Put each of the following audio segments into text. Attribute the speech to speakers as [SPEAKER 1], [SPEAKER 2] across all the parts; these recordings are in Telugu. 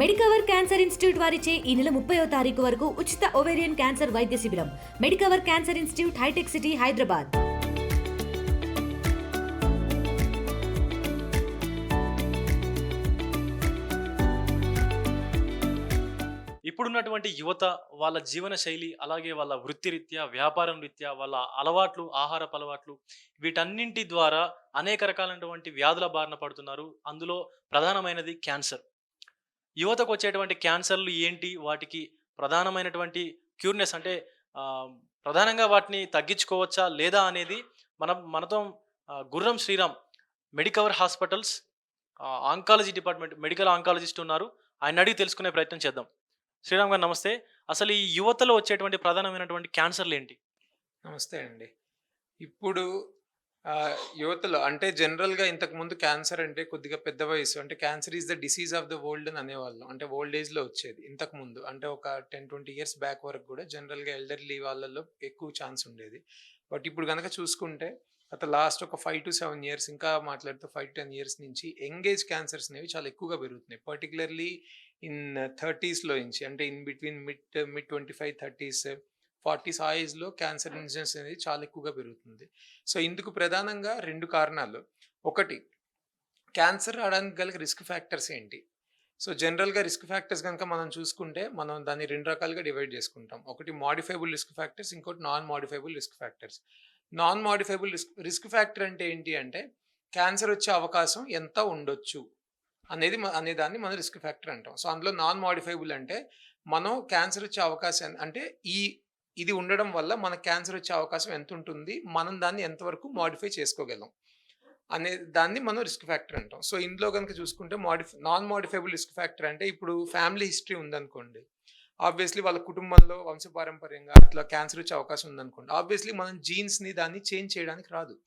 [SPEAKER 1] మెడికవర్ క్యాన్సర్ ఇన్స్టిట్యూట్ వారిచే ఈ నెల ముప్పై తారీఖు వరకు ఉచిత ఓవేరియన్ క్యాన్సర్ వైద్య శిబిరం. Medicover cancer institute Hitec City Hyderabad.
[SPEAKER 2] ఇప్పుడున్నటువంటి యువత వాళ్ళ జీవన శైలి అలాగే వాళ్ళ వృత్తిరీత్యా వ్యాపారం రీత్యా వాళ్ళ అలవాట్లు ఆహారపు అలవాట్లు వీటన్నింటి ద్వారా అనేక రకాలైనటువంటి వ్యాధుల బారిన పడుతున్నారు. అందులో ప్రధానమైనది క్యాన్సర్. యువతకు వచ్చేటువంటి క్యాన్సర్లు ఏంటి? వాటికి ప్రధానమైనటువంటి క్యూర్నెస్ అంటే ప్రధానంగా వాటిని తగ్గించుకోవచ్చా? లేదా అనేది మనం మనతో గుర్రం Sriram Medicover hospitals oncology department medical oncologist ఉన్నారు. ఆయన అడిగి తెలుసుకునే ప్రయత్నం చేద్దాం. శ్రీరామ్ గారు నమస్తే. అసలు ఈ యువతలో వచ్చేటువంటి ప్రధానమైనటువంటి క్యాన్సర్లు ఏంటి?
[SPEAKER 3] నమస్తే అండి. ఇప్పుడు ఆ, యువతలో అంటే జనరల్గా ఇంతకుముందు క్యాన్సర్ అంటే కొద్దిగా పెద్ద వయసు. అంటే cancer is the disease of the world అని అనేవాళ్ళం. అంటే ఓల్డ్ ఏజ్లో వచ్చేది ఇంతకుముందు అంటే ఒక టెన్ ట్వంటీ ఇయర్స్ బ్యాక్ వరకు కూడా జనరల్గా ఎల్డర్లీ వాళ్ళల్లో ఎక్కువ ఛాన్స్ ఉండేది. బట్ ఇప్పుడు కనుక చూసుకుంటే గత లాస్ట్ ఒక ఫైవ్ టు సెవెన్ ఇయర్స్ ఇంకా మాట్లాడితే ఫైవ్ టెన్ ఇయర్స్ నుంచి ఎంగేజ్ క్యాన్సర్స్ అనేవి చాలా ఎక్కువగా పెరుగుతున్నాయి. పర్టికులర్లీ ఇన్ థర్టీస్లో నుంచి అంటే in between mid mid twenty five thirties forties ఆ ఏజ్లో క్యాన్సర్ ఇన్సిడెన్స్ అనేది చాలా ఎక్కువగా పెరుగుతుంది. సో ఇందుకు ప్రధానంగా రెండు కారణాలు. ఒకటి క్యాన్సర్ రావడానికి గల రిస్క్ ఫ్యాక్టర్స్ ఏంటి? సో జనరల్గా రిస్క్ ఫ్యాక్టర్స్ కనుక మనం చూసుకుంటే మనం దాన్ని రెండు రకాలుగా డివైడ్ చేసుకుంటాం. ఒకటి మాడిఫైబుల్ రిస్క్ ఫ్యాక్టర్స్ ఇంకోటి non modifiable risk factors. Non modifiable risk risk factor అంటే ఏంటి అంటే క్యాన్సర్ వచ్చే అవకాశం ఎంత ఉండొచ్చు అనేది అనే దాన్ని మనం రిస్క్ ఫ్యాక్టర్ అంటాం. సో అందులో నాన్ మాడిఫైబుల్ అంటే మనం క్యాన్సర్ వచ్చే అవకాశం అంటే ఈ ఇది ఉండడం వల్ల మన క్యాన్సర్ వచ్చే అవకాశం ఎంత ఉంటుంది మనం దాన్ని ఎంతవరకు మాడిఫై చేసుకోగలం? అనే దాన్ని మనం రిస్క్ ఫ్యాక్టర్ అంటాం. సో ఇందులో కనుక చూసుకుంటే modify non modifiable risk factor అంటే ఇప్పుడు ఫ్యామిలీ హిస్టరీ ఉందనుకోండి. ఆబ్వియస్లీ వాళ్ళ కుటుంబంలో వంశపారంపర్యంగా అట్లా క్యాన్సర్ వచ్చే అవకాశం ఉందనుకోండి. ఆబ్వియస్లీ మనం జీన్స్ని దాన్ని చేంజ్ చేయడానికి రాదు.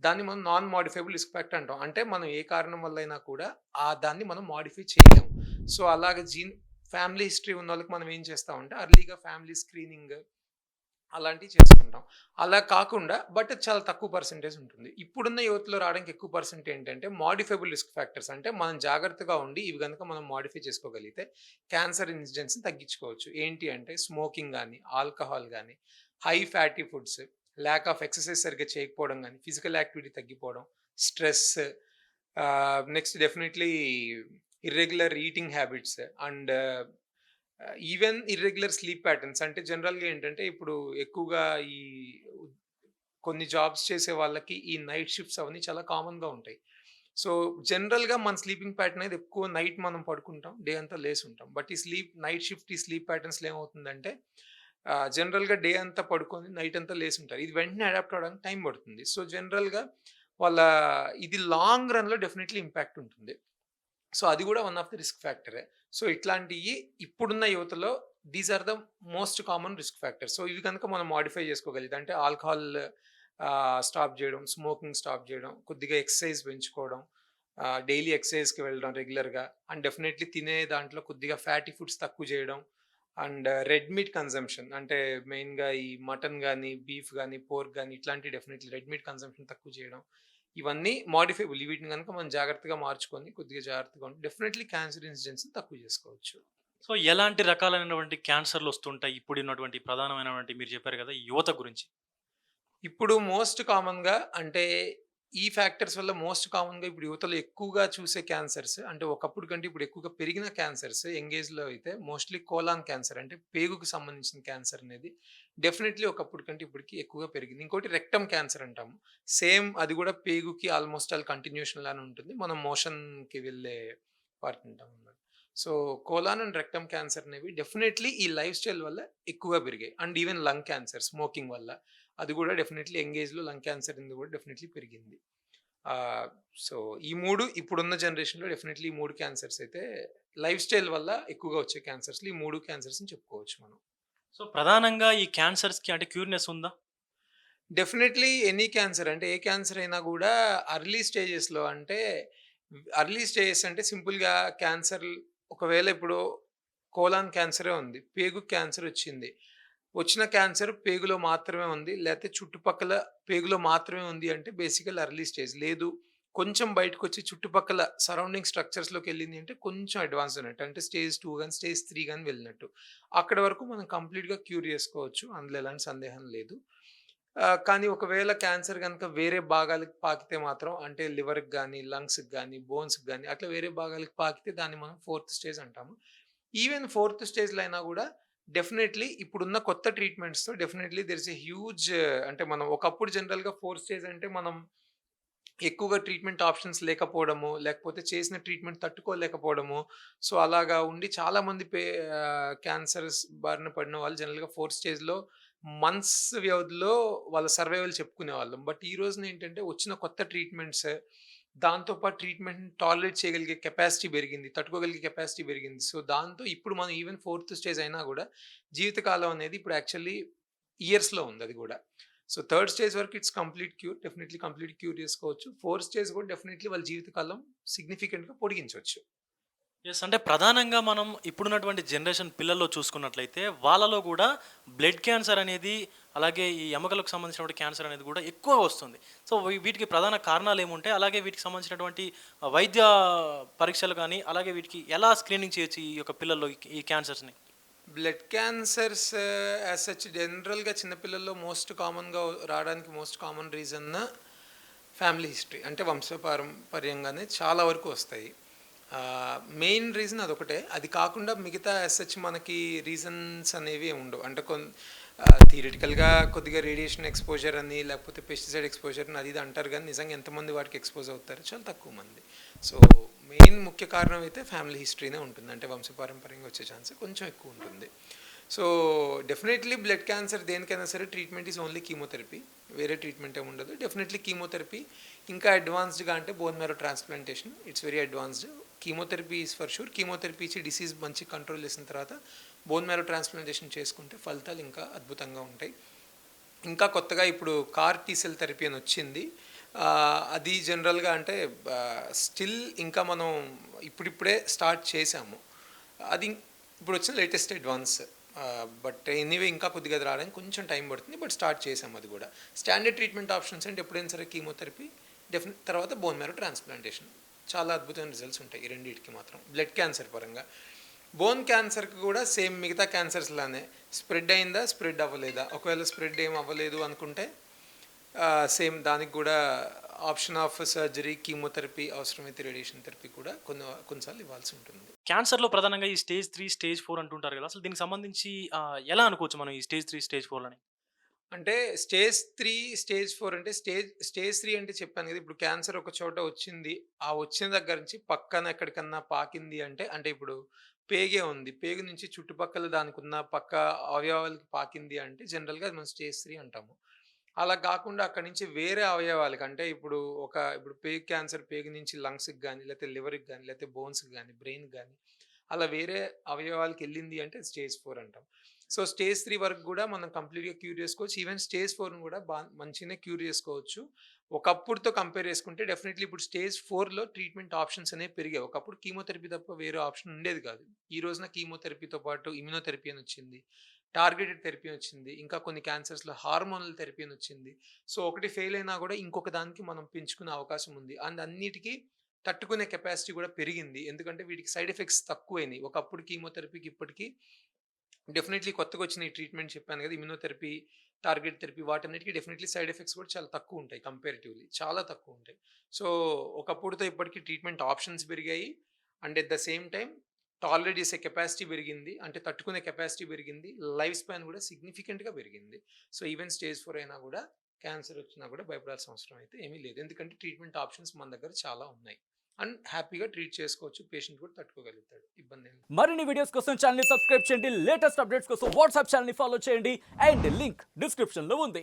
[SPEAKER 3] దాన్ని మనం నాన్ మాడిఫైబుల్ రిస్క్ ఫ్యాక్టర్ అంటాం. అంటే మనం ఏ కారణం వల్ల అయినా కూడా ఆ దాన్ని మనం మాడిఫై చేయలేం. సో అలాగే జీన్ ఫ్యామిలీ హిస్టరీ ఉన్న వాళ్ళకి మనం ఏం చేస్తామంటే అర్లీగా ఫ్యామిలీ స్క్రీనింగ్ అలాంటివి చేసుకుంటాం. అలా కాకుండా బట్ చాలా తక్కువ పర్సెంటేజ్ ఉంటుంది. ఇప్పుడున్న యువతలో రావడానికి ఎక్కువ పర్సెంట్ ఏంటంటే మాడిఫైబుల్ రిస్క్ ఫ్యాక్టర్స్ అంటే మనం జాగ్రత్తగా ఉండి ఇవి కనుక మనం మాడిఫై చేసుకోగలిగితే క్యాన్సర్ ఇన్సిడెన్స్ని తగ్గించుకోవచ్చు. ఏంటి అంటే స్మోకింగ్ కానీ ఆల్కహాల్ కానీ high fatty foods lack of exercise సరిగ్గా చేయకపోవడం కానీ ఫిజికల్ యాక్టివిటీ తగ్గిపోవడం stress next definitely irregular eating habits and even irregular sleep patterns. అంటే జనరల్గా ఏంటంటే ఇప్పుడు ఎక్కువగా ఈ కొన్ని జాబ్స్ చేసే వాళ్ళకి ఈ నైట్ షిఫ్ట్స్ అవన్నీ చాలా కామన్గా ఉంటాయి. సో జనరల్గా మన స్లీపింగ్ ప్యాటర్న్ అనేది ఎక్కువ నైట్ మనం పడుకుంటాం డే అంతా లేసి ఉంటాం బట్ ఈ స్లీప్ నైట్ షిఫ్ట్ ఈ స్లీప్ ప్యాటర్న్స్లో ఏమవుతుందంటే జనరల్గా డే అంతా పడుకొని నైట్ అంతా లేసి ఉంటారు ఇది వెంటనే అడాప్ట్ అవడానికి టైం పడుతుంది. సో జనరల్గా వాళ్ళ ఇది లాంగ్ రన్లో డెఫినెట్లీ ఇంపాక్ట్ ఉంటుంది. సో అది కూడా వన్ ఆఫ్ ది రిస్క్ ఫ్యాక్టరే సో ఇట్లాంటివి ఇప్పుడున్న యువతలో these are the most common risk factor so ఇవి కనుక మనం మాడిఫై చేసుకోగలిగితే అంటే ఆల్కహాల్ స్టాప్ చేయడం స్మోకింగ్ స్టాప్ చేయడం కొద్దిగా ఎక్సర్సైజ్ పెంచుకోవడం డైలీ ఎక్సర్సైజ్కి వెళ్ళడం రెగ్యులర్గా అండ్ డెఫినెట్లీ తినే దాంట్లో కొద్దిగా ఫ్యాటీ ఫుడ్స్ తక్కువ చేయడం అండ్ రెడ్ మీట్ కన్సంప్షన్ అంటే మెయిన్గా ఈ మటన్ కానీ బీఫ్ కానీ పోర్క్ కానీ ఇట్లాంటి డెఫినెట్లీ రెడ్ మీట్ కన్సంప్షన్ తక్కువ చేయడం ఇవన్నీ మాడిఫైబుల్ వీటిని కనుక మనం జాగ్రత్తగా మార్చుకొని కొద్దిగా జాగ్రత్తగా ఉంటే డెఫినెట్లీ క్యాన్సర్ ఇన్సిడెన్స్ తక్కువ చేసుకోవచ్చు.
[SPEAKER 2] సో ఎలాంటి రకాలైనటువంటి క్యాన్సర్లు వస్తుంటాయి? ఇప్పుడు ఉన్నటువంటి ప్రధానమైనటువంటి మీరు చెప్పారు కదా యువత గురించి.
[SPEAKER 3] ఇప్పుడు మోస్ట్ కామన్గా అంటే ఈ ఫ్యాక్టర్స్ వల్ల మోస్ట్ కామన్గా ఇప్పుడు యువతలో ఎక్కువగా చూసే క్యాన్సర్స్ అంటే ఒకప్పుడు కంటే ఇప్పుడు ఎక్కువగా పెరిగిన క్యాన్సర్స్ ఎంగేజ్లో అయితే మోస్ట్లీ కోలాన్ క్యాన్సర్ అంటే పేగుకు సంబంధించిన క్యాన్సర్ అనేది డెఫినెట్లీ ఒకప్పుడు కంటే ఇప్పటికి ఎక్కువగా పెరిగింది. ఇంకోటి రెక్టమ్ క్యాన్సర్ అంటాము. సేమ్ అది కూడా పేగుకి ఆల్మోస్ట్ ఆల్ కంటిన్యూషన్ లానే ఉంటుంది. మనం మోషన్కి వెళ్ళే పార్ట్ ఉంటాం అన్నమాట. So colon and rectum cancer అనేవి డెఫినెట్లీ ఈ లైఫ్ స్టైల్ వల్ల ఎక్కువగా పెరిగాయి. And even lung cancer smoking వల్ల. అది కూడా డెఫినెట్లీ ఎంగేజ్లో లంగ్ క్యాన్సర్ ఇది కూడా డెఫినెట్లీ పెరిగింది. సో ఈ మూడు ఇప్పుడున్న జనరేషన్లో డెఫినెట్లీ ఈ మూడు క్యాన్సర్స్ అయితే లైఫ్ స్టైల్ వల్ల ఎక్కువగా వచ్చే క్యాన్సర్స్లో ఈ మూడు క్యాన్సర్స్ని చెప్పుకోవచ్చు మనం.
[SPEAKER 2] సో ప్రధానంగా ఈ క్యాన్సర్స్కి అంటే క్యూర్నెస్ ఉందా?
[SPEAKER 3] డెఫినెట్లీ ఎనీ క్యాన్సర్ అంటే ఏ క్యాన్సర్ అయినా కూడా అర్లీ స్టేజెస్లో అంటే అర్లీ స్టేజెస్ అంటే సింపుల్గా క్యాన్సర్ ఒకవేళ ఇప్పుడు కోలాన్ క్యాన్సరే ఉంది పేగు క్యాన్సర్ వచ్చింది. వచ్చిన క్యాన్సర్ పేగులో మాత్రమే ఉంది లేకపోతే చుట్టుపక్కల పేగులో మాత్రమే ఉంది అంటే బేసికల్ అర్లీ స్టేజ్. లేదు కొంచెం బయటకు వచ్చి చుట్టుపక్కల సరౌండింగ్ స్ట్రక్చర్స్లోకి వెళ్ళింది అంటే కొంచెం అడ్వాన్స్ ఉన్నట్టు అంటే స్టేజ్ టూ కానీ స్టేజ్ త్రీ కానీ వెళ్ళినట్టు. అక్కడ వరకు మనం కంప్లీట్గా క్యూర్ చేసుకోవచ్చు. అందులో ఎలాంటి సందేహం లేదు. కానీ ఒకవేళ క్యాన్సర్ కనుక వేరే భాగాలకు పాకితే మాత్రం అంటే లివర్కి కానీ లంగ్స్కి కానీ బోన్స్కి కానీ అట్లా వేరే భాగాలకు పాకితే దాన్ని మనం ఫోర్త్ స్టేజ్ అంటాము. ఈవెన్ ఫోర్త్ స్టేజ్లో అయినా కూడా డెఫినెట్లీ ఇప్పుడున్న కొత్త ట్రీట్మెంట్స్తో definitely there is a huge అంటే మనం ఒకప్పుడు జనరల్గా ఫోర్త్ స్టేజ్ అంటే మనం ఎక్కువగా ట్రీట్మెంట్ ఆప్షన్స్ లేకపోవడము లేకపోతే చేసిన ట్రీట్మెంట్ తట్టుకోలేకపోవడము. సో అలాగా ఉండి చాలామంది పే క్యాన్సర్స్ బారిన పడిన వాళ్ళు జనరల్గా ఫోర్త్ స్టేజ్లో మంత్స్ వ్యవధిలో వాళ్ళ సర్వైవల్ చెప్పుకునే వాళ్ళం. బట్ ఈ రోజున ఏంటంటే వచ్చిన కొత్త ట్రీట్మెంట్స్ దాంతోపాటు ట్రీట్మెంట్ టాలరేట్ చేయగలిగే కెపాసిటీ పెరిగింది తట్టుకోగలిగే కెపాసిటీ పెరిగింది. సో దాంతో ఇప్పుడు మనం ఈవెన్ ఫోర్త్ స్టేజ్ అయినా కూడా జీవితకాలం అనేది ఇప్పుడు యాక్చువల్లీ ఇయర్స్లో ఉంది అది కూడా. సో థర్డ్ స్టేజ్ వరకు it's complete cure definitely complete cure చేసుకోవచ్చు. ఫోర్త్ స్టేజ్ కూడా డెఫినెట్లీ వాళ్ళ జీవితకాలం సిగ్నిఫికెంట్గా పొడిగించవచ్చు.
[SPEAKER 2] ఎస్ అంటే ప్రధానంగా మనం ఇప్పుడున్నటువంటి జనరేషన్ పిల్లల్లో చూసుకున్నట్లయితే వాళ్ళలో కూడా బ్లడ్ క్యాన్సర్ అనేది అలాగే ఈ ఎముకలకు సంబంధించినటువంటి క్యాన్సర్ అనేది కూడా ఎక్కువ వస్తుంది. సో వీ- వీటికి ప్రధాన కారణాలు ఏముంటాయి? అలాగే వీటికి సంబంధించినటువంటి వైద్య పరీక్షలు కానీ అలాగే వీటికి ఎలా స్క్రీనింగ్ చేయొచ్చు ఈ యొక్క పిల్లల్లో ఈ క్యాన్సర్స్ని
[SPEAKER 3] బ్లడ్ క్యాన్సర్స్ యాజ్ సచ్ జనరల్గా చిన్నపిల్లల్లో మోస్ట్ కామన్గా రావడానికి most common reason family history అంటే వంశపారంపర్యంగానే చాలా వరకు వస్తాయి. Uh, మెయిన్ రీజన్ అదొకటే. అది కాకుండా మిగతా యాజ్ సచ్ మనకి రీజన్స్ అనేవి ఉండవు. అంటే కొన్ uh, థియరిటికల్గా కొద్దిగా రేడియేషన్ ఎక్స్పోజర్ అని లేకపోతే పెస్టిసైడ్ ఎక్స్పోజర్ అని అది ఇది అంటారు కానీ నిజంగా ఎంతమంది వాటికి ఎక్స్పోజ్ అవుతారు? చాలా తక్కువ మంది. సో మెయిన్ ముఖ్య కారణం అయితే ఫ్యామిలీ హిస్టరీనే ఉంటుంది. అంటే వంశపారంపర్యంగా వచ్చే ఛాన్స్ కొంచెం ఎక్కువ ఉంటుంది. సో డెఫినెట్లీ బ్లడ్ క్యాన్సర్ దేనికైనా సరే ట్రీట్మెంట్ ఈజ్ ఓన్లీ కీమోథెరపీ. వేరే ట్రీట్మెంట్ ఏమి ఉండదు. డెఫినెట్లీ కీమోథెరపీ ఇంకా అడ్వాన్స్డ్గా అంటే bone marrow transplantation. It's very advanced. Chemotherapy is for sure chemotherapy ఇచ్చి డిసీజ్ మంచి కంట్రోల్ చేసిన తర్వాత బోన్ మ్యారో ట్రాన్స్ప్లాంటేషన్ చేసుకుంటే ఫలితాలు ఇంకా అద్భుతంగా ఉంటాయి. ఇంకా కొత్తగా ఇప్పుడు కార్ టీ సెల్ థెరపీ అని వచ్చింది. అది జనరల్గా అంటే స్టిల్ ఇంకా మనం ఇప్పుడిప్పుడే స్టార్ట్ చేసాము అది ఇప్పుడు వచ్చిన లేటెస్ట్ అడ్వాన్స్. బట్ ఎనీవే ఇంకా కొద్దిగా రావడానికి కొంచెం టైం పడుతుంది. బట్ స్టార్ట్ చేసాము అది కూడా. స్టాండర్డ్ ట్రీట్మెంట్ ఆప్షన్స్ అంటే ఎప్పుడైనా సరే కీమోథెరపీ డెఫినెట్ తర్వాత బోన్ మేర ట్రాన్స్ప్లాంటేషన్. చాలా అద్భుతమైన రిజల్ట్స్ ఉంటాయి ఈ రెండింటికి మాత్రం. బ్లడ్ క్యాన్సర్ పరంగా. బోన్ క్యాన్సర్కి కూడా సేమ్ మిగతా క్యాన్సర్స్ లానే. స్ప్రెడ్ అయిందా స్ప్రెడ్ అవ్వలేదా? ఒకవేళ స్ప్రెడ్ ఏం అవ్వలేదు అనుకుంటే సేమ్ దానికి కూడా ఆప్షన్ ఆఫ్ సర్జరీ కీమోథెరపీ అవసరమైతే రేడియేషన్ థెరపీ కూడా కొన్ని కొన్నిసార్లు ఇవ్వాల్సి ఉంటుంది.
[SPEAKER 2] క్యాన్సర్లో ప్రధానంగా ఈ స్టేజ్ త్రీ స్టేజ్ ఫోర్ అంటుంటారు కదా అసలు దీనికి సంబంధించి ఎలా అనుకోవచ్చు మనం ఈ స్టేజ్ త్రీ స్టేజ్ ఫోర్ అని?
[SPEAKER 3] అంటే స్టేజ్ త్రీ స్టేజ్ ఫోర్ అంటే స్టేజ్ స్టేజ్ త్రీ అంటే చెప్పాను కదా ఇప్పుడు క్యాన్సర్ ఒక చోట వచ్చింది ఆ వచ్చిన దగ్గర నుంచి పక్కన ఎక్కడికన్నా పాకింది అంటే అంటే ఇప్పుడు పేగే ఉంది. పేగు నుంచి చుట్టుపక్కల దానికి ఉన్న పక్క అవయవాలకి పాకింది అంటే జనరల్గా మనం స్టేజ్ త్రీ అంటాము. అలా కాకుండా అక్కడి నుంచి వేరే అవయవాలకి అంటే ఇప్పుడు ఒక ఇప్పుడు పేగ్ క్యాన్సర్ పేగు నుంచి లంగ్స్కి కానీ లేకపోతే లివర్కి కానీ లేకపోతే బోన్స్కి కానీ బ్రెయిన్కి కానీ అలా వేరే అవయవాలకి వెళ్ళింది అంటే స్టేజ్ ఫోర్ అంటాం. సో స్టేజ్ త్రీ వరకు కూడా మనం కంప్లీట్గా క్యూర్ చేసుకోవచ్చు. ఈవెన్ స్టేజ్ ఫోర్ని కూడా బాగా మంచిగానే క్యూర్ చేసుకోవచ్చు. ఒకప్పుడుతో కంపేర్ చేసుకుంటే డెఫినెట్లీ ఇప్పుడు స్టేజ్ ఫోర్లో ట్రీట్మెంట్ ఆప్షన్స్ అనేవి పెరిగాయి. ఒకప్పుడు కీమోథెరపీ తప్ప వేరే ఆప్షన్ ఉండేది కాదు. ఈ రోజున కీమోథెరపీతో పాటు ఇమ్యునోథెరపీ అని వచ్చింది. టార్గెటెడ్ థెరపీ వచ్చింది. ఇంకా కొన్ని క్యాన్సర్స్లో హార్మోనల్ థెరపీ వచ్చింది. సో ఒకటి ఫెయిల్ అయినా కూడా ఇంకొక దానికి మనం పెంచుకునే అవకాశం ఉంది. అండ్ అన్నిటికీ తట్టుకునే కెపాసిటీ కూడా పెరిగింది. ఎందుకంటే వీటికి సైడ్ ఎఫెక్ట్స్ తక్కువైనాయి. ఒకప్పుడు కీమోథెరపీకి ఇప్పటికీ డెఫినెట్లీ కొత్తగా వచ్చిన ఈ ట్రీట్మెంట్ చెప్పాను కదా ఇమ్యూనోథెరపీ టార్గెట్ థెరపీ వాటన్నిటికీ డెఫినెట్లీ సైడ్ ఎఫెక్ట్స్ కూడా చాలా తక్కువ ఉంటాయి కంపేరిటివ్లీ. చాలా తక్కువ ఉంటాయి. సో ఒకప్పుడుతో ఇప్పటికీ ట్రీట్మెంట్ ఆప్షన్స్ పెరిగాయి. And at the same time tolerate చేసే కెపాసిటీ పెరిగింది. అంటే తట్టుకునే కెపాసిటీ పెరిగింది. లైఫ్ స్పాన్ కూడా సిగ్నిఫికెంట్గా పెరిగింది. సో ఈవెన్ స్టేజ్ ఫోర్ అయినా కూడా క్యాన్సర్ వచ్చినా కూడా భయపడాల్సిన అవసరం అయితే ఏమీ లేదు. ఎందుకంటే ట్రీట్మెంట్ ఆప్షన్స్ మన దగ్గర చాలా ఉన్నాయి. అండ్ హ్యాపీగా ట్రీట్ చేసుకోవచ్చు. పేషెంట్ కూడా తట్టుకోగలుగుతాడు. ఇబ్బంది
[SPEAKER 4] మరిన్ని వీడియోస్ కోసం ఛానల్ సబ్స్క్రైబ్ చేయండి. లేటెస్ట్ అప్డేట్స్ కోసం వాట్సాప్ ఛానల్ ఫాలో చేయండి. అండ్ లింక్ డిస్క్రిప్షన్లో ఉంది.